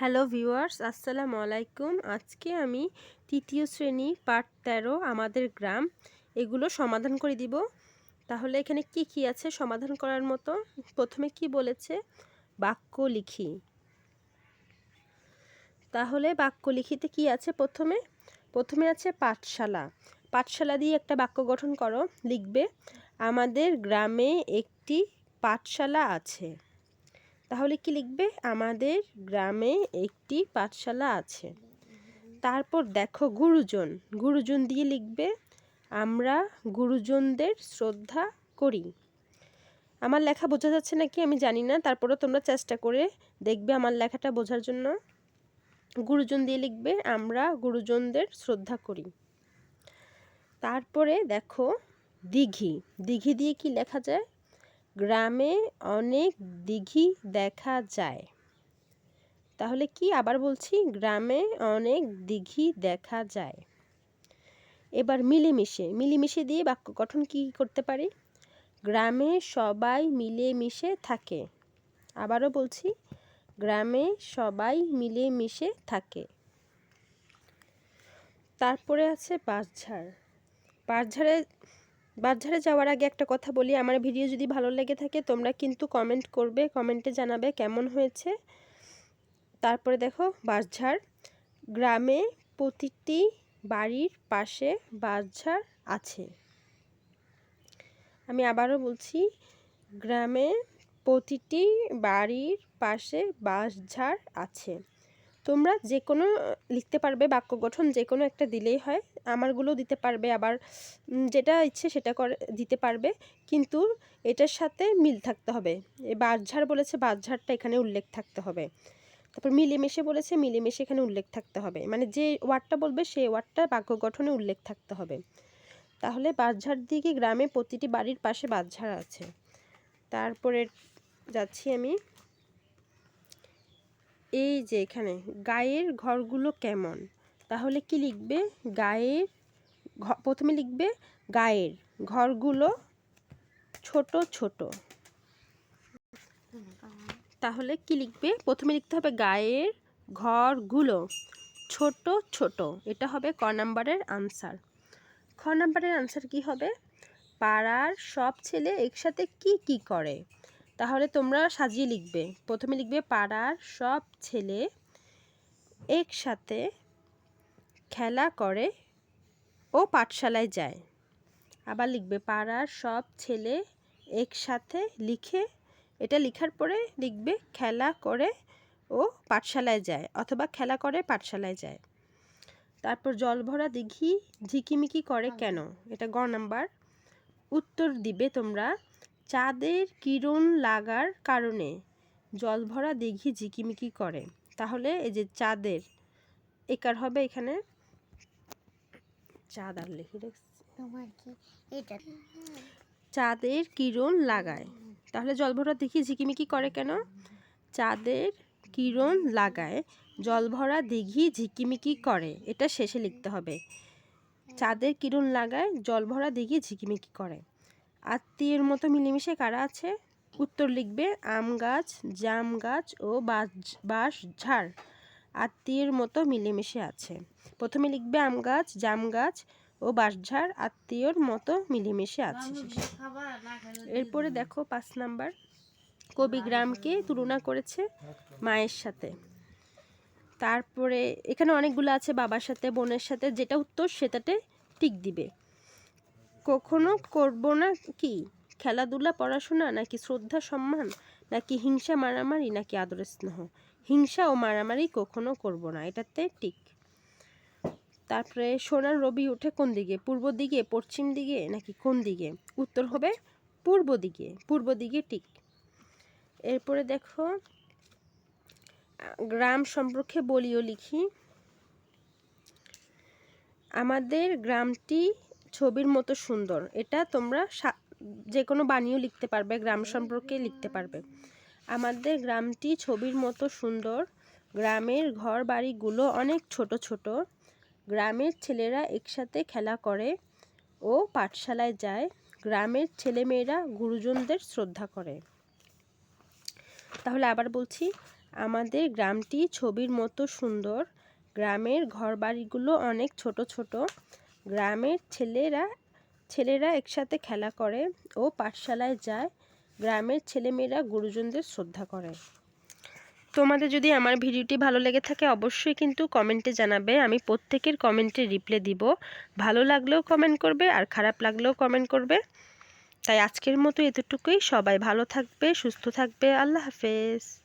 Hello viewers, আসসালামু আলাইকুম। আজকে আমি তৃতীয় শ্রেণি পাঠ তেরো আমাদের গ্রাম, এগুলো সমাধান করে দিব। তাহলে এখানে কি কি আছে সমাধান করার মতো? প্রথমে কি বলেছে? বাক্য লিখি। তাহলে বাক্য লিখিতে কি আছে প্রথমে? প্রথমে আছে পাঠশালা। পাঠশালা দিয়ে একটা বাক্য গঠন করো, লিখবে, আমাদের গ্রামে একটি পাঠশালা আছে। তাহলে কি লিখবে? আমাদের গ্রামে একটি পাঠশালা আছে। তারপর দেখো গুরুজন। গুরুজন দিয়ে লিখবে, আমরা গুরুজনদের শ্রদ্ধা করি। আমার লেখা বোঝা যাচ্ছে নাকি? আমি জানি না। তারপরেও তোমরা চেষ্টা করে দেখবে আমার লেখাটা বোঝার জন্য। গুরুজন দিয়ে লিখবে, আমরা গুরুজনদের শ্রদ্ধা করি। তারপরে দেখো দিঘি। দিঘি দিয়ে কি লেখা যায়? গ্রামে অনেক দিঘি দেখা যায়। তাহলে কি আবার বলছি? গ্রামে অনেক দিঘি দেখা যায়। এবার মিলেমিশে মিলেমিশে দিয়ে বাক্য গঠন কি করতে পারি? গ্রামে সবাই মিলেমিশে থাকে। আবারও বলছি, গ্রামে সবাই মিলেমিশে থাকে। তারপরে আছে বাঁশঝাড় বাঁশঝাড়ে বাজারে যাওয়ার আগে একটা কথা বলি, আমার ভিডিও যদি ভালো লেগে থাকে তোমরা কিন্তু কমেন্ট করবে কমেন্টে জানাবে কেমন হয়েছে। তারপরে দেখো বাঁশঝাড় গ্রামে প্রতিটি বাড়ির পাশে বাঁশঝাড় আছে। আমি আবারও বলছি, গ্রামে প্রতিটি বাড়ির পাশে বাঁশঝাড় আছে। তোমরা যে কোনো লিখতে পারবে বাক্য গঠন যে কোনো একটা দিলেই হয়। আমারগুলো দিতে পারবে, আবার যেটা ইচ্ছে সেটা করে, দিতে পারবে। কিন্তু এটার সাথে মিল থাকতে হবে। এই বাঁশঝাড় বলেছে, বাঁশঝাড়টা এখানে উল্লেখ থাকতে হবে। তারপর মিলেমিশে বলেছে, মিলেমিশে এখানে উল্লেখ থাকতে হবে। মানে যে ওয়ার্ডটা বলবে, সেই ওয়ার্ডটা বাক্য গঠনে উল্লেখ থাকতে হবে। তাহলে বাঁশঝাড় দিকে গ্রামে প্রতিটি বাড়ির পাশে বাঁশঝাড় আছে। তারপরে যাচ্ছি আমি। এই যে এখানে, গায়ের ঘরগুলো কেমন? তাহলে কি লিখবে? গায়ের প্রথমে লিখবে গায়ের ঘরগুলো ছোট ছোট। তাহলে কি লিখবে? প্রথমে লিখতে হবে গায়ের ঘরগুলো ছোট ছোট। এটা হবে ক নাম্বারের আনসার। খ নাম্বারের আনসার কি হবে? পাড়ার সব ছেলে একসাথে কি কি করে? তাহলে তোমরা সাজিয়ে লিখবে। প্রথমে লিখবে পাড়ার সব ছেলে একসাথে খেলা করে ও পাঠশালায় যায়। আবার লিখবে পাড়ার সব ছেলে একসাথে লিখে এটা লিখার পরে লিখবে খেলা করে ও পাঠশালায় যায় অথবা খেলা করে পাঠশালায় যায়। তারপর জল ভরা দিঘি ঝিকিমিকি করে কেন? এটা গ নাম্বার। উত্তর দিবে তোমরা চাঁদের কিরণ লাগার কারণে জল ভরা দিঘি ঝিকিমিকি করে। তাহলে এই যে চাঁদের একার হবে এখানে চাঁদ আর লিখে চাঁদের কিরণ লাগায়। তাহলে জল ভরা দিঘি ঝিকিমিকি করে কেন? চাঁদের কিরণ লাগায় জল ভরা দিঘি ঝিকিমিকি করে। এটা শেষে লিখতে হবে। চাঁদের কিরণ লাগায় জল ভরা দিঘি ঝিকিমিকি করে। আত্মীয়ের মতো মিলেমিশে কারা আছে? উত্তর লিখবে, আম গাছ, জাম গাছ ও বাঁশ ঝাড়। আত্মীয়ের মতো মিলেমিশে আছে। প্রথমে লিখবে আম গাছ, জাম গাছ ও বাঁশঝাড় আত্মীয়র মতো মিলেমিশে আছে। এরপরে দেখো পাঁচ নাম্বার। কবি গ্রামকে তুলনা করেছে মায়ের সাথে। তারপরে এখানে অনেকগুলো আছে, বাবার সাথে, বোনের সাথে, যেটা উত্তর সেটাতে টিক দিবে। কখনো করব না কি? খেলাধুলা, পড়াশোনা, নাকি শ্রদ্ধা, সম্মান, নাকি হিংসা, মারামারি, নাকি আদর স্নেহ? হিংসা ও মারামারি কখনো করব না, এটাতে টিক তারপরে সোনার রবি উঠে কোন দিকে? পূর্ব দিকে, পশ্চিম দিকে, নাকি কোন দিকে? উত্তর হবে পূর্ব দিকে পূর্ব দিকে টিক এরপরে দেখো, গ্রাম সম্পর্কে বলিও লিখি। আমাদের গ্রামটি ছবির মতো সুন্দর। এটা তোমরা যে কোনো বানিয়েও লিখতে পারবে, গ্রাম সম্পর্কে লিখতে পারবে। আমাদের গ্রামটি ছবির মতো সুন্দর। গ্রামের ঘর বাড়িগুলো অনেক ছোট ছোট। গ্রামের ছেলেরা একসাথে খেলা করে ও পাঠশালায় যায়। গ্রামের ছেলেমেয়েরা গুরুজনদের শ্রদ্ধা করে। তাহলে আবার বলছি, আমাদের গ্রামটি ছবির মতো সুন্দর। গ্রামের ঘর বাড়িগুলো অনেক ছোট ছোট। গ্রামের ছেলেরা ছেলেরা একসাথে খেলা করে ও পাঠশালায় যায়। গ্রামের ছেলেমেয়েরা গুরুজনদের শ্রদ্ধা করে। তোমাদের যদি আমার ভিডিওটি ভালো লেগে থাকে, অবশ্যই কিন্তু কমেন্টে জানাবে। আমি প্রত্যেকের কমেন্টে রিপ্লে দিব। ভালো লাগলেও কমেন্ট করবে আর খারাপ লাগলেও কমেন্ট করবে। তাই আজকের মতো এতটুকুই। সবাই ভালো থাকবে, সুস্থ থাকবে। আল্লাহ হাফেজ।